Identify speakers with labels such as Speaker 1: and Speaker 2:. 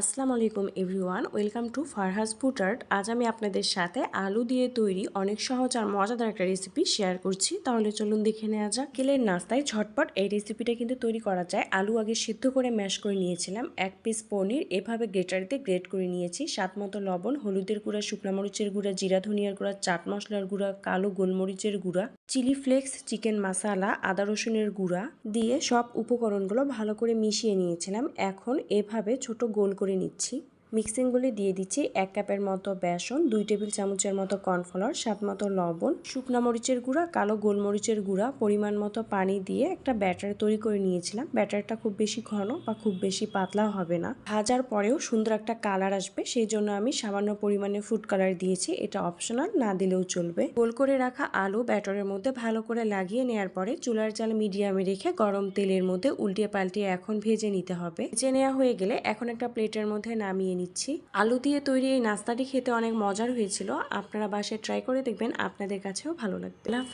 Speaker 1: আসসালামু আলাইকুম everyone, welcome to Farhaz food art. আজ আমি আপনাদের সাথে আলু দিয়ে তৈরি অনেক সহজ আর মজাদার একটা রেসিপি শেয়ার করছি। তাহলে চলুন দেখে নেওয়া যাক। কেলের নাস্তায় ঝটপট এই রেসিপিটা কিন্তু তৈরি করা যায়। আলু আগে সিদ্ধ করে ম্যাশ করে নিয়েছিলাম। এক পিস পনির এভাবে গ্রেটারিতে গ্রেট করে নিয়েছি। স্বাদ মতো লবণ, হলুদের গুঁড়া, শুকনো মরিচের গুঁড়া, জিরা, ধনিয়ার গুঁড়া, চাট মশলার গুঁড়া, কালো গোলমরিচের গুঁড়া চিলি ফ্লেক্স চিকেন মশালা আদা রসুনের গুঁড়া দিয়ে সব উপকরণগুলো ভালো করে মিশিয়ে নিয়েছিলাম। এখন এভাবে ছোট গোল করে নিচ্ছি। মিক্সিংগুলি দিয়ে দিচ্ছি এক কাপের মতো বেসন, দুই টেবিল চামচের মতো কর্নফ্লাওয়ার, স্বাদ মতো লবণ, শুকনো মরিচের গুঁড়া, কালো গোলমরিচের গুঁড়া, পরিমাণ মতো পানি দিয়ে একটা ব্যাটার তৈরি করে নিয়েছিলাম। ব্যাটারটা খুব বেশি ঘন বা খুব বেশি পাতলা হবে না। ভাজার পরেও সুন্দর একটা কালার আসবে, সেই জন্য আমি সামান্য পরিমাণে ফুড কালার দিয়েছি। এটা অপশনাল, না দিলেও চলবে। গোল করে রাখা আলু ব্যাটারের মধ্যে ভালো করে লাগিয়ে নেওয়ার পরে চুলার জাল মিডিয়ামে রেখে গরম তেলের মধ্যে উল্টিয়ে পাল্টিয়ে এখন ভেজে নিতে হবে। ভেজে নেওয়া হয়ে গেলে এখন একটা প্লেটের মধ্যে নামিয়ে নিচ্ছি। আলু দিয়ে তৈরি এই নাস্তাটি খেতে অনেক মজার হয়েছিল। আপনারা বাসায় ট্রাই করে দেখবেন, আপনাদের কাছেও ভালো লাগবে। আল্লাহ